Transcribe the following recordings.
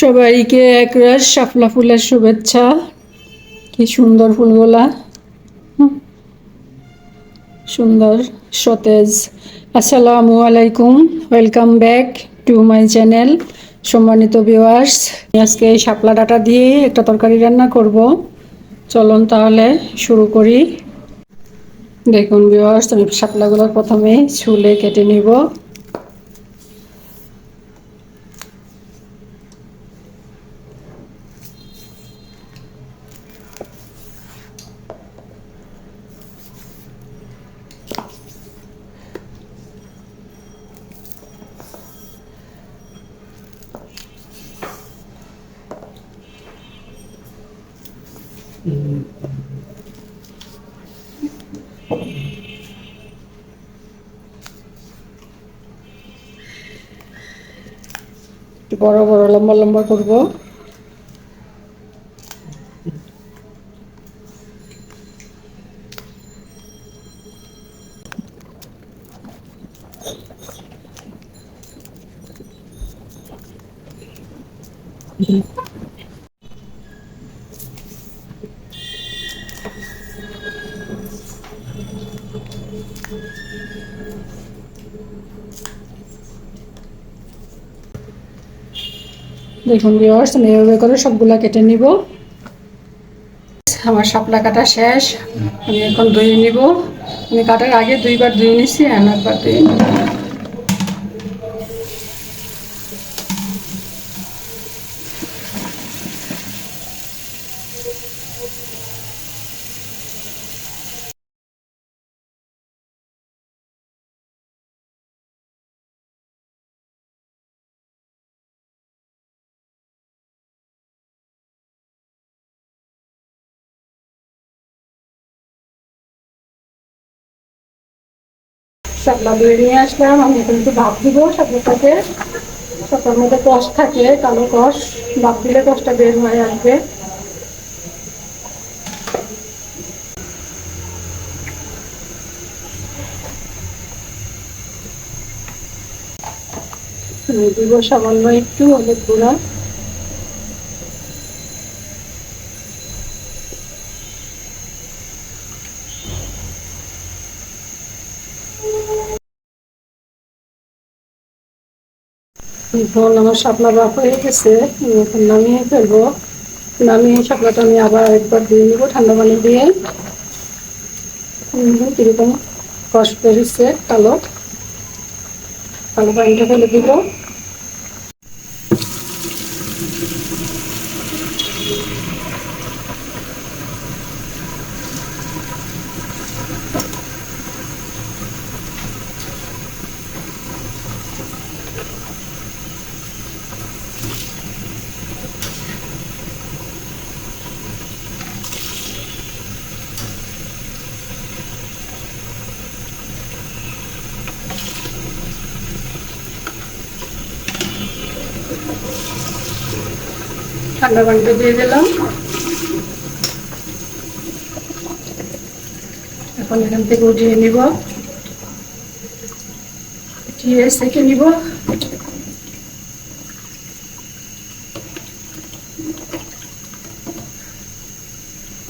সবাইকে একরাশ শাপলা ফুলের শুভেচ্ছা। কি সুন্দর ফুলগুলা। সুন্দর সতেজ। আসসালামু আলাইকুম। Welcome back to my channel সম্মানিত ভিউয়ার্স আজকে এই শাপলা ডাটা দিয়ে একটা তরকারি রান্না করব। চলুন তাহলে শুরু করি। দেখুন ভিউয়ার্স আমি শাপলাগুলো প্রথমে ছুলে কেটে নিব। একটু বড় বড় লম্বা লম্বা করব। দেখুন ভিওয়ার্স আমি এভাবে করে সবগুলো কেটে নিব। আমার শাপলা কাটা শেষ। আমি এখন ধুয়ে নিব। আমি কাটার আগে দুইবার ধুয়ে নিছি, আর একবার ধুয়ে নিব। শাপলা ধুয়ে নিয়ে আসলাম, আমি এখন একটু ভাপ দিব শাপলাটাকে শাপলার মধ্যে কষ থাকে, কালো কষ। ভাপ দিলে কষটা বের হয়ে আসবে। দিব সামান্য একটু, হলুদ গুঁড়া। এখন আমার শাপলা বাপ হয়ে গেছে এখন নামিয়ে ফেলব। নামিয়ে শাপলাটা আমি আবার একবার দিয়ে নিব ঠান্ডা পানি দিয়ে। কীরকম কষ বেরিয়েছে কালো। কালো পানিটা ফেলে দিব। ঠান্ডা পানিটা দিয়ে দিলাম। এখন এখান থেকে উঠিয়ে নিব। উঠিয়ে সেকে নিব।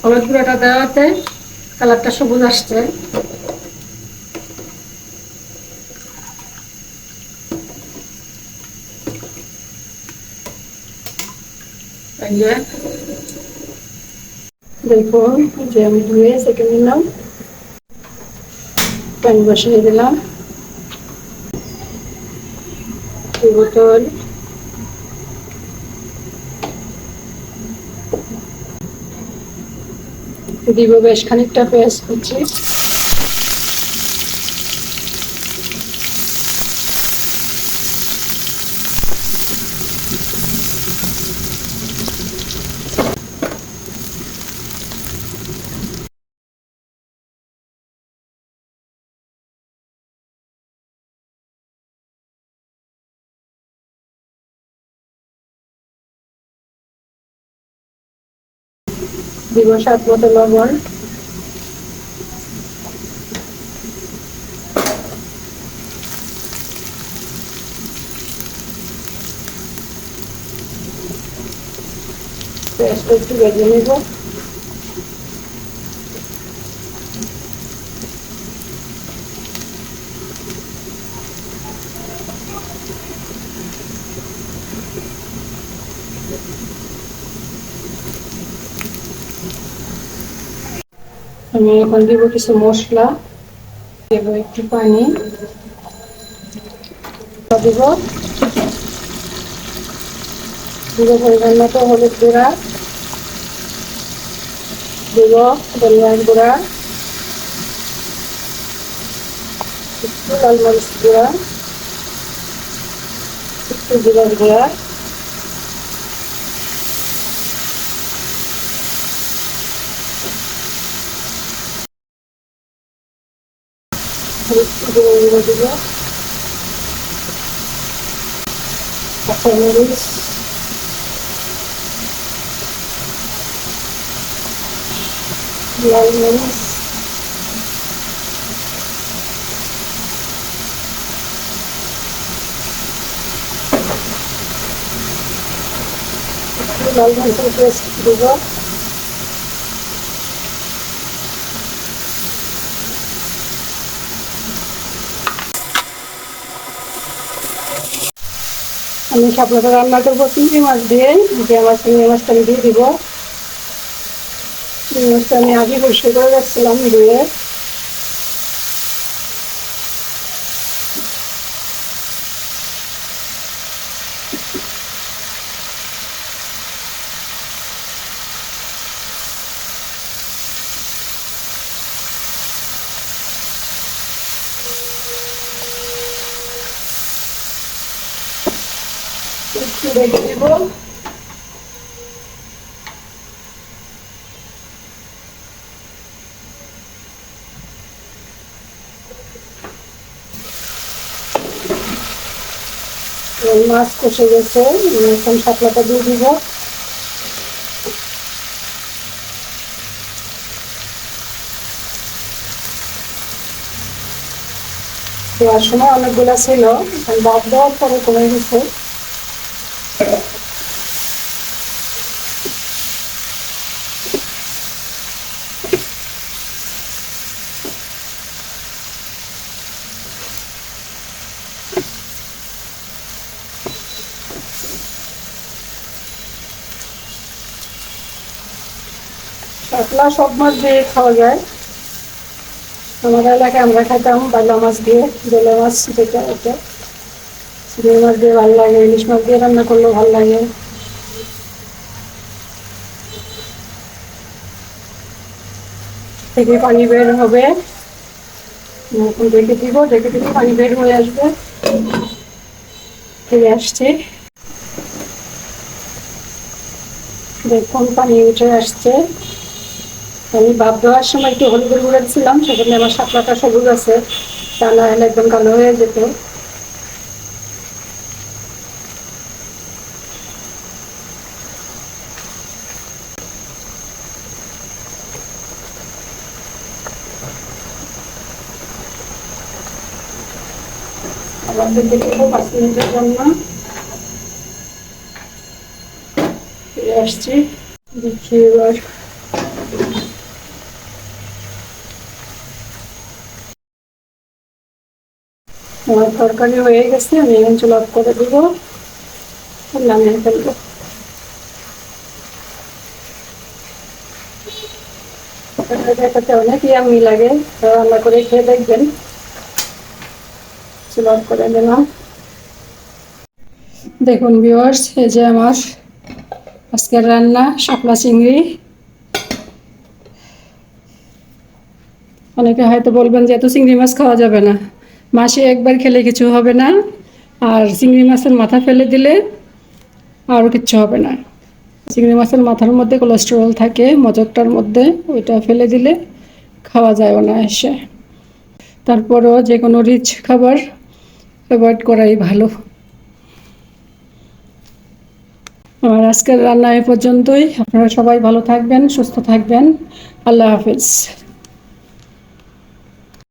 হলুদ গুঁড়োটা দেওয়াতে কালারটা সবুজ আসছে। এই যে আমি ধুয়ে সেকে নিলাম। প্যান বসিয়ে দিলাম। বোতল। দিব বেশ খানিকটা পেঁয়াজ কুচি। দিব স্বাদ মতো লবণ। একটু ভেজে নেব। আমি এখন দিব কিছু মশলা, দেব একটু পানি। দিব। দিব পরিমাণ মতো হলুদ গুঁড়া। দিব ধনিয়ার গুঁড়া। একটু লাল মরিচ গুঁড়া। একটু জিরার গুঁড়া। একটু জিরা গুঁড়ো দিব কাঁচামরিচ লাল মরিচ একটু লাল মরিচের পেস্ট দিব আমি শাপলাটা রান্না করব চিংড়ি মাছ দিয়ে যে আমার চিংড়ি মাছটা আমি দিয়ে দিব। চিংড়ি মাছটা আমি আগে পরিষ্কার করে রাখছিলাম ধুয়ে। একটু দিব এই মাছ কষে গেছে এখন শাপলাটা দিয়ে দিব। দেওয়ার সময় অনেকগুলো ছিল বাদ দেওয়ার পরে কমে গেছে। শাপলা সব মাছ দিয়ে খাওয়া যায়। আমাদের এলাকায় আমরা খাইতাম বাংলা মাছ দিয়ে, বেলে মাছ যেটা ওটা। চিংড়ি মাছ দিয়ে ভালো লাগে, ইলিশ মাছ দিয়ে রান্না করলেও ভালো লাগে। থেকে পানি বের হবে। ঢেকে দিব ঢেকে দিব, পানি বের হয়ে আসবে। ফিরে আসছি। দেখুন, পানি উঠে আসছে। আমি ভাব দেওয়ার সময় একটু হলুদের গুঁড়া সেখানে আমার শাপলাটা সবুজ আছে। তা না হলে একদম কালো হয়ে যেত। দেখে দেবো পাঁচ মিনিটের জন্য। ফিরে আসছি। দেখি এবার আমার তরকারি হয়ে গেছে, আমি এখন চুল অফ করে দিব। নামিয়ে ফেলব। দেখাতে অনেক ইয়ামি লাগে রান্না করে খেয়ে দেখবেন। চুল অফ করে দিলাম দেখুন ভিউয়ার্স এই যে আমার আজকের রান্না, শাপলা চিংড়ি। অনেকে হয়তো বলবেন যে এত চিংড়ি মাছ খাওয়া যাবে না। মাসে একবার খেলে কিছু হবে না, আর চিংড়ি মাছের মাথা ফেলে দিলে আরও কিচ্ছু হবে না। চিংড়ি মাছের মাথার মধ্যে কোলেস্টেরল থাকে, মজকটার মধ্যে ওইটা ফেলে দিলে খাওয়া যায় অনায়াসে। তারপরও যে কোনো রিচ খাবার অ্যাভয়েড করাই ভালো। আমার আজকের রান্না এ পর্যন্তই। আপনারা সবাই ভালো থাকবেন, সুস্থ থাকবেন। আল্লাহ হাফিজ।